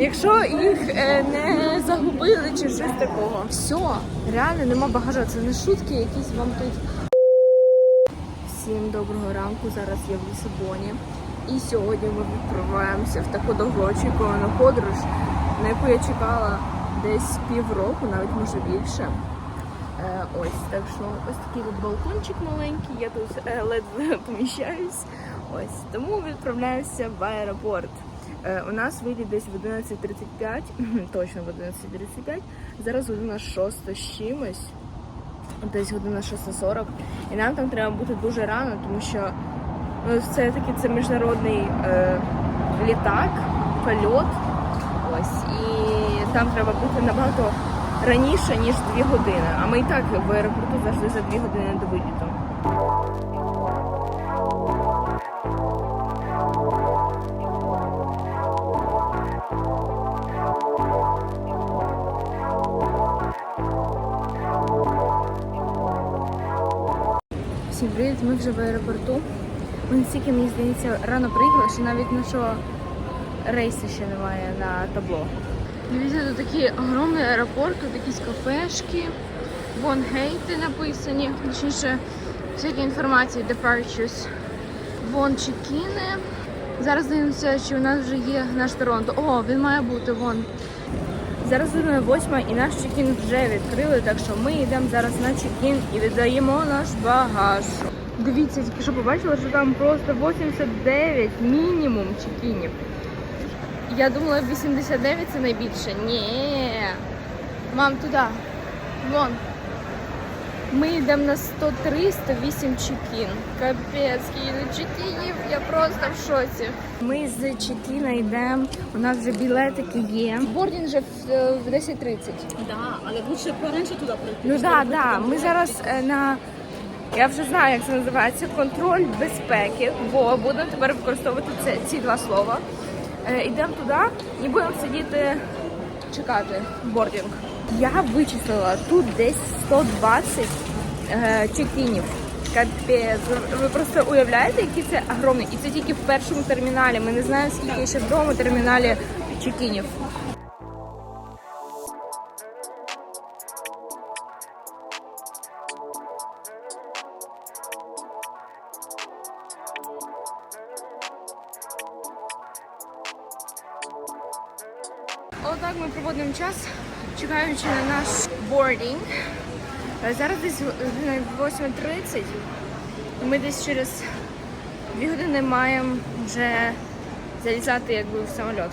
Якщо їх е, не загубили чи щось такого. Все, реально нема багажа. Це не шутки, якісь вам тут. Всім доброго ранку. Зараз я в Лісабоні. І сьогодні ми відправляємося в таку довгоочікувану подорож, на яку я чекала десь півроку, навіть може більше. Е, ось так що ось такий тут балкончик маленький, я тут е, ледве поміщаюсь. Ось тому відправляюся в аеропорт. Е, у нас виліт десь в 11.35, точно в 11.35. Зараз година 6 з чимось, десь година 6.40. І нам там треба бути дуже рано, тому що ну, все-таки це міжнародний е, літак, польот. Ось, і там треба бути набагато раніше, ніж 2 години. А ми і так в аеропорту завжди за 2 години до виліту. Ми вже в аеропорту. Ми настільки, мені здається, рано приїхали, що навіть нашого рейсу ще немає на табло. Дивіться, тут такий огромний аеропорт, тут якісь кафешки, вон гейти написані, точніше, всякі інформації, departures. Вон чекіни. Зараз дивимося, чи у нас вже є наш Торонто. О, він має бути вон. Зараз година восьма і наш чекін вже відкрили, так що ми йдемо зараз на чекін і віддаємо наш багаж. Дивіться, тільки що побачила, що там просто 89 мінімум чекінів. Я думала 89 це найбільше. Ні. Мам, туди. Вон. Ми йдемо на 103, 108 чекін. Капець, скільки чекінів, я просто в шоці. Ми з чекіна йдемо, у нас вже білетики є. Бордінг вже в, е, в 10.30. Да, але лучше пораньше туди прийти. Ну так, да, да. Ми зараз е, на. Я вже знаю, як це називається контроль безпеки, бо будемо тепер використовувати це, ці два слова. Е, йдемо туди і будемо сидіти чекати бордінг. Я вичислила тут десь 120 е, чекінів. Капець. Ви- просто уявляєте, які це огромні? І це тільки в першому терміналі. Ми не знаємо, скільки ще в другому терміналі чекінів. Ми десь через 2 години маємо вже залізати якби в самоліт.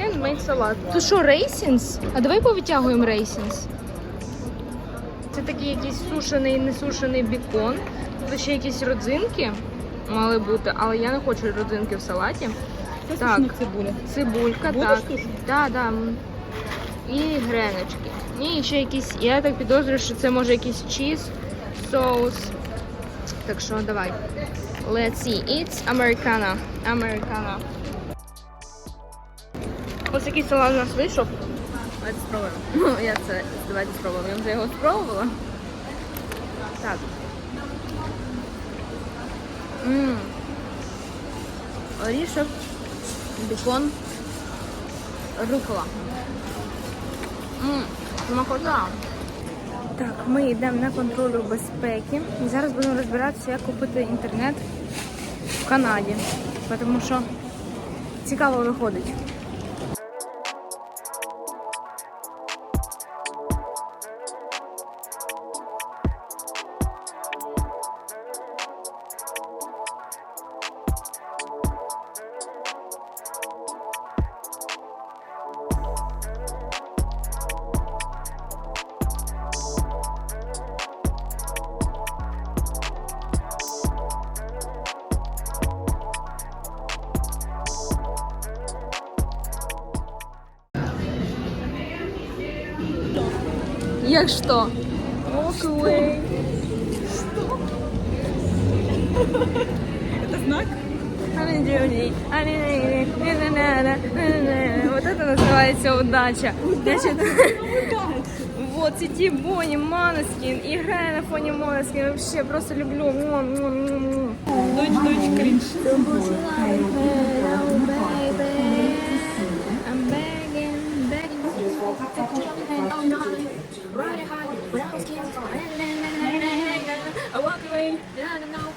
Handmade салат. Тут що, рейсінс? А давай повитягуємо рейсінс. Це такий якийсь сушений, несушений бікон. Тут ще якісь родзинки мали бути, але я не хочу родзинки в салаті. Так. цибуля. Цибулька, Будеш так. Да, да. І греночки. І ще якісь, я так підозрюю, що це може якийсь чіз, соус. Так що давай. Let's see. It's Americana. Americana. Ось такий салат у нас вийшов. Давайте спробуємо. Ну, я це давайте спробуємо. Я вже його спробувала. Так. Мм. Орішок, бекон, рукола. Мм, смакота. Так, ми йдемо на контролю безпеки. І зараз будемо розбиратися, як купити інтернет в Канаді. Тому що цікаво виходить. Так что? Walk away. Что? Это знак? Вот это называется удача. Удача? Вот, сети Бонни, Маноскин, играя на фоне Маноскин, вообще просто люблю. Дочь, дочь, кринж. I'm begging, begging. Riding I was kids, I walk away, I don't know,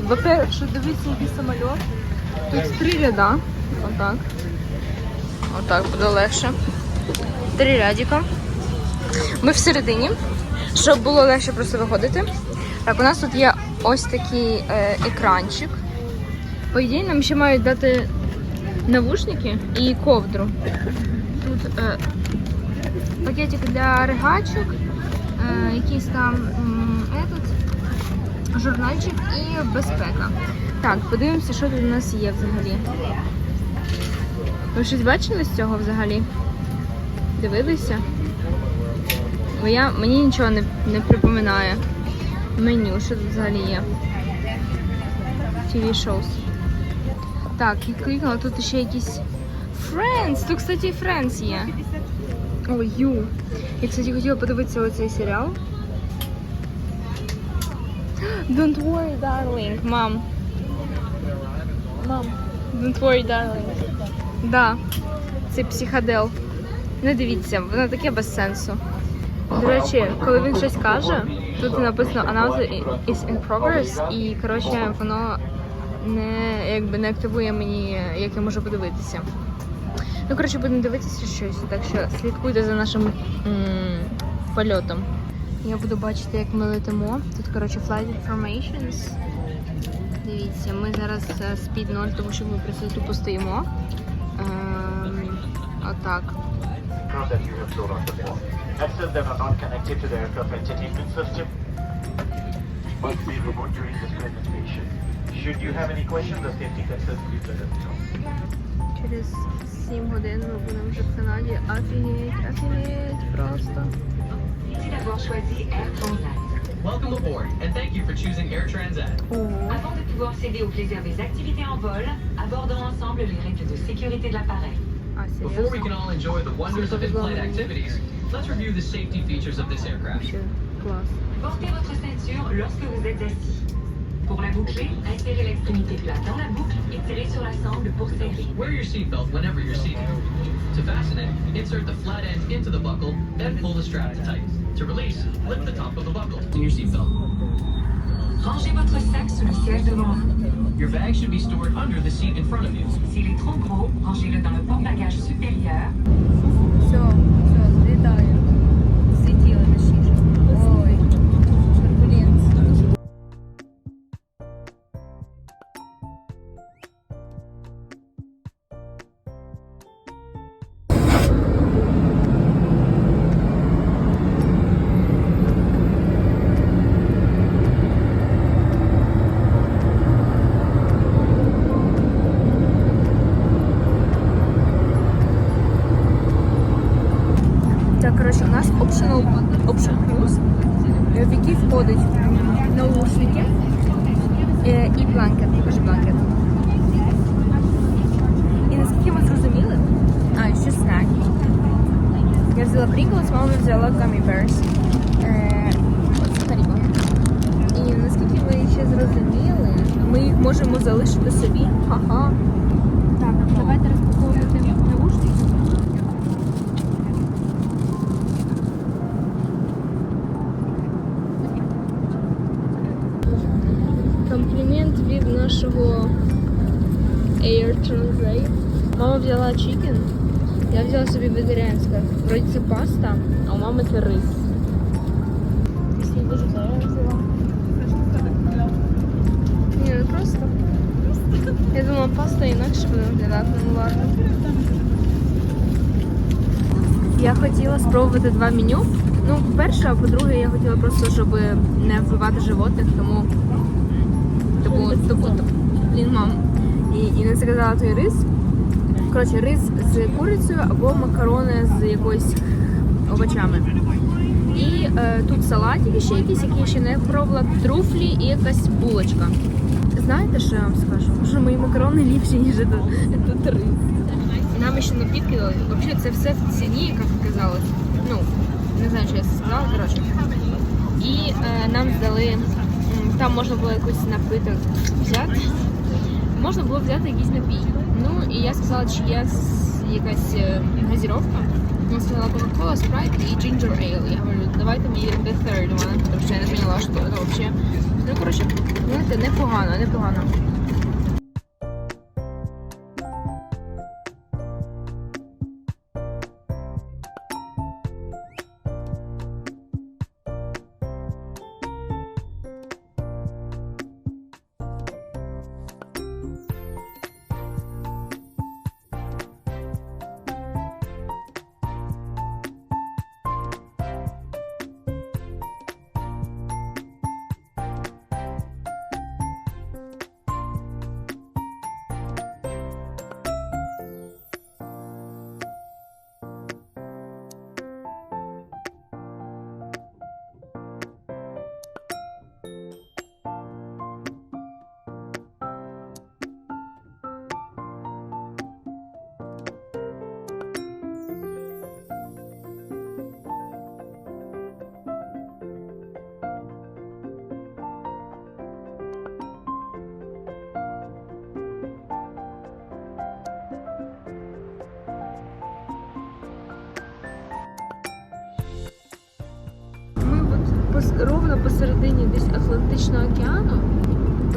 тут? Во-первше, дивіться, який самоліт. Тут три ряда. Отак. Отак буде легше. Три рядика. Ми всередині, щоб було легше просто виходити. Так, у нас тут є ось такий е, екранчик. По ідеї, нам ще мають дати навушники і ковдру. Тут е, пакетик для ригачок, е, якийсь там м, этот, журнальчик і безпека. Так, подивимося, що тут у нас є взагалі. Ви щось бачили з цього взагалі? Дивилися? Бо я, мені нічого не, не припоминає. Меню, що тут взагалі є. TV shows. Так, я клікнула, тут ще якісь Friends! Тут, кстати, Friends є. Ой, ю. Я, кстати, хотіла подивитися оцей серіал. Don't worry, darling. Мам. Мам. Don't worry, darling. Да. Це психодел. Не дивіться, воно таке без сенсу. До речі, коли він щось каже, тут написано Announce is in progress, і коротше воно не якби не активує мені, як я можу подивитися. Ну, коротше, будемо дивитися щось, так що слідкуйте за нашим м, польотом. Я буду бачити, як ми летимо. Тут, коротше, flight informations. Дивіться, ми зараз е, speed 0, тому що ми просто тупо стоїмо. Ем, отак. Через 7 годин ми будемо вже в Канаді. Офігеть, офігеть, просто. d'avoir choisi Air Transat. Welcome aboard and thank you for choosing Air Transat. Avant de pouvoir céder au plaisir des activités en vol, abordons ensemble les règles de sécurité de l'appareil. Ah, Before we can all enjoy the wonders of in-flight activities, let's review the safety features of this aircraft. Portez votre ceinture lorsque vous êtes assis. Pour la boucler, insérez l'extrémité plate dans la boucle et tirez sur la sangle pour serrer. Wear your seatbelt whenever you're seated. To fasten it, insert the flat end into the buckle, then pull the strap to tighten. To release, lift the top of the buckle in your seatbelt. Rangez votre sac sous le siège devant. Your bag should be stored under the seat in front of you. S'il est trop gros, rangez-le dans le porte-bagages supérieur. So, so, détail. Можемо залишити собі. Ха-ха. Так, давайте розпаковувати наушники. Комплімент від нашого Air Translate. Мама взяла чикен, я взяла собі вегетаріанське. Вроді це паста, а у мами це рис. Вегетаріан взяла? Просто. Я думала, паста інакше буде виглядати, ну ладно. Я хотіла спробувати два меню. Ну, по-перше, а по-друге, я хотіла просто, щоб не вбивати животних, тому Типу, типу, типу, блін, мам. І, і не заказала той рис. Коротше, рис з курицею або макарони з якоюсь овочами. І е, тут салатики ще якісь, які ще не пробувала, труфлі і якась булочка. Знаєте, що я вам скажу? Що мої макарони ліпші, ніж тут, рис. Нам ще напітки дали. Взагалі це все в ціні, як оказалось. Ну, не знаю, що я сказала, коротше. І е, нам здали, там можна було якийсь напиток взяти. Можна було взяти якийсь напій. Ну і я сказала, чи є якась е, газіровка. Я сказала Coca-Cola, Sprite и Ginger Ale. Я говорю, давайте мені the third one, тому що я не поняла, що це взагалі. Ну, коротше, знаєте, непогано, непогано. Ровно посередині десь Атлантичного океану.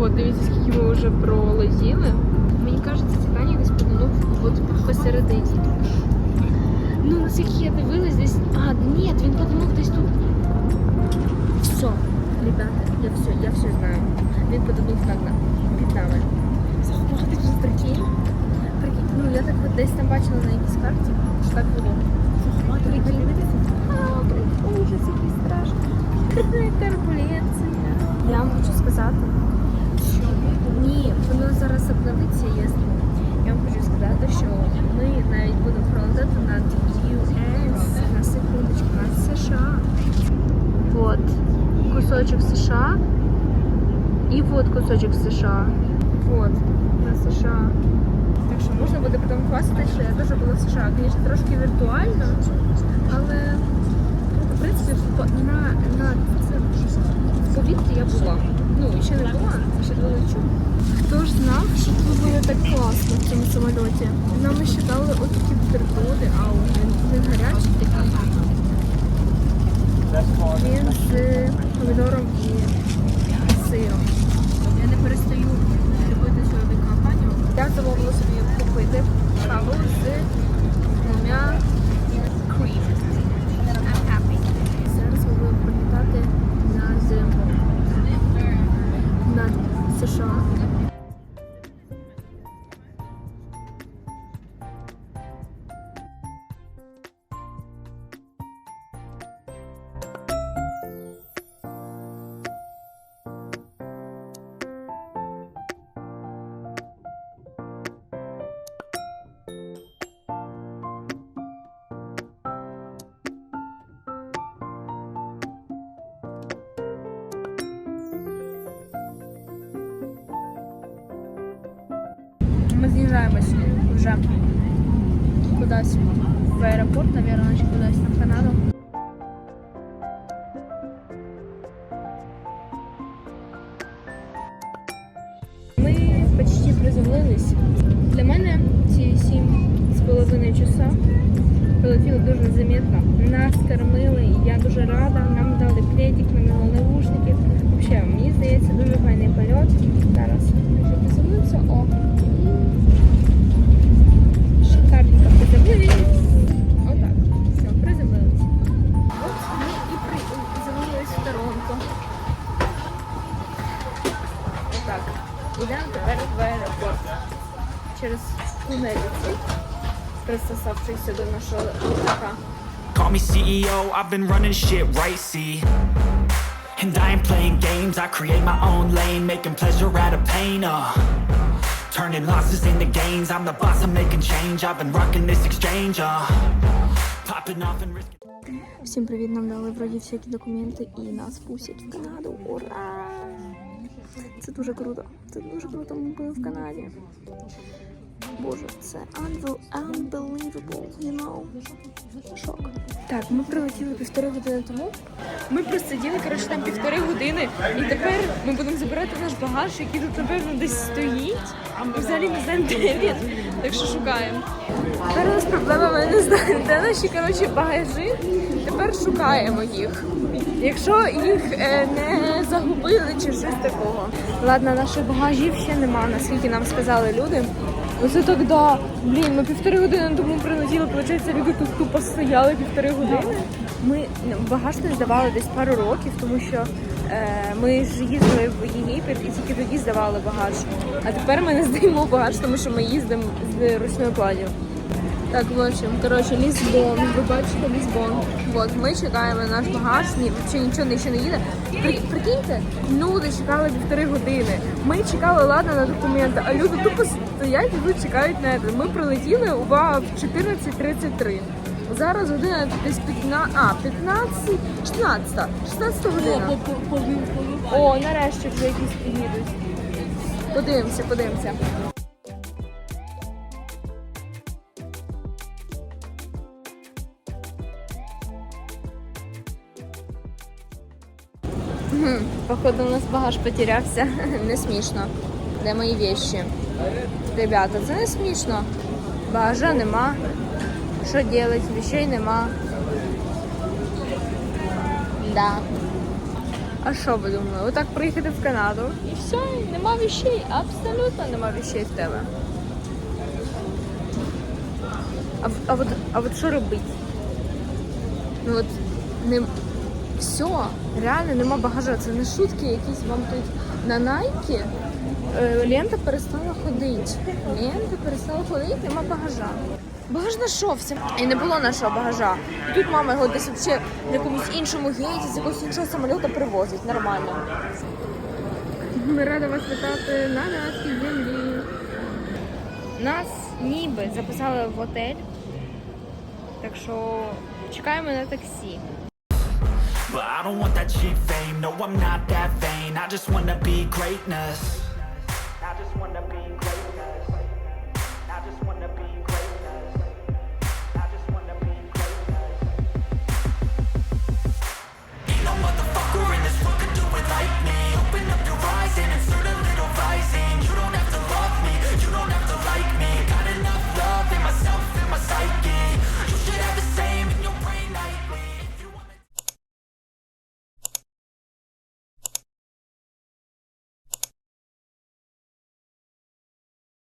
От, дивіться, скільки ми вже пролетіли. Мені кажеться, Титанік десь потонув от посередині. Ну, наскільки я дивилась, десь. А, ні, він потонув десь тут. Все, ребята, я все, я все знаю. Він потонув так на під нами. Заховати вже прикинь. Прикинь. Ну, я так от десь там бачила на якійсь карті, так було. Прикинь. А, блин, ужас, який. Турбуленція. Я вам хочу сказати, що ні, воно зараз обновиться, якщо. Я вам хочу сказати, що ми навіть будемо пролетати над US, на секундочку, над США. Вот кусочок США. І вот кусочок США. Вот, на США. Так що можна буде потім хвастати, що я теж була в США. Звісно, трошки віртуально, але принципі на, на повітрі я була. Ну, ще не була, ще долечу. Хто ж знав, що тут буде так класно в цьому самольоті? Нам ще дали от такі бутерброди, а він, він гарячий такий. Він з помідором і сиром. Я не перестаю любити цю авіакомпанію. Я замовила собі купити каву з двома крім. I'm happy. Зараз ми будемо прилітати на зиму. На США. З'їжджаємось вже кудись в аеропорт, мабуть, чи кудись на Канаду. Ідемо тепер в аеропорт. Через тунель цей, пристосавшийся до нашого літака. Call me CEO, I've been running shit right, see. And I ain't playing games, I create my own lane, making pleasure out of pain, uh. Turning losses into gains, I'm the boss, I'm making change, I've been rocking this exchange, uh. Popping off and risking. Всім привіт, нам дали вроді всякі документи і нас пустять в Канаду. Ура! Це дуже круто. Це дуже круто. Ми були в Канаді. Боже, це unbel- unbelievable, you know. Шок. Так, ми прилетіли півтори години тому. Ми просиділи, коротше, там півтори години. І тепер ми будемо забирати наш багаж, який тут, напевно, десь стоїть. Ми взагалі не знаємо, де він. Так що шукаємо. Тепер у нас проблема, ми не знаємо, де наші коротше, багажі. Тепер шукаємо їх. Якщо їх е, не загубили чи щось такого. Ладно, наших багажів ще нема, наскільки нам сказали люди. Оце так да. Блін, ми півтори години тому прилетіли, виходить, люди тут тупо стояли півтори години. Ми ну, багаж не здавали десь пару років, тому що е, ми ж їздили в Єгипет і тільки тоді здавали багаж. А тепер ми не здаємо багаж, тому що ми їздимо з ручною кладдю. Так, в общем, коротше, Лісбон. Ви бачите Лісбон. От, ми чекаємо наш багаж, ні, взагалі нічого не ще не їде. При, прикиньте, люди чекали півтори години. Ми чекали, ладно, на документи, а люди тупо стоять і тут чекають на це. Ми прилетіли, увага, в 14.33. Зараз година десь 15, а, 15, 16, 16 година. О, нарешті вже якісь приїдуть. Подивимося, подивимося. Походу, у нас багаж потерявся. Не смішно. Де мої вещи? Ребята, це не смішно. Багажа нема. Що робити? Вещей нема. Да. А що ви думали? Отак приїхати в Канаду і все, нема вещей. Абсолютно нема вещей в тебе. А, а, от, а от що робити? Ну от не все, реально нема багажа. Це не шутки якісь вам тут на найкі. Е, Лента перестала ходити. Лента перестала ходити, нема багажа. Багаж знайшовся. І не було нашого багажа. Тут мама його десь взагалі в якомусь іншому гейті, з якогось іншого самоліта привозить. Нормально. Ми рада вас вітати на нашій землі. Нас ніби записали в готель. Так що чекаємо на таксі. But I don't want that cheap fame, no I'm not that vain. I just wanna be greatness. I just wanna be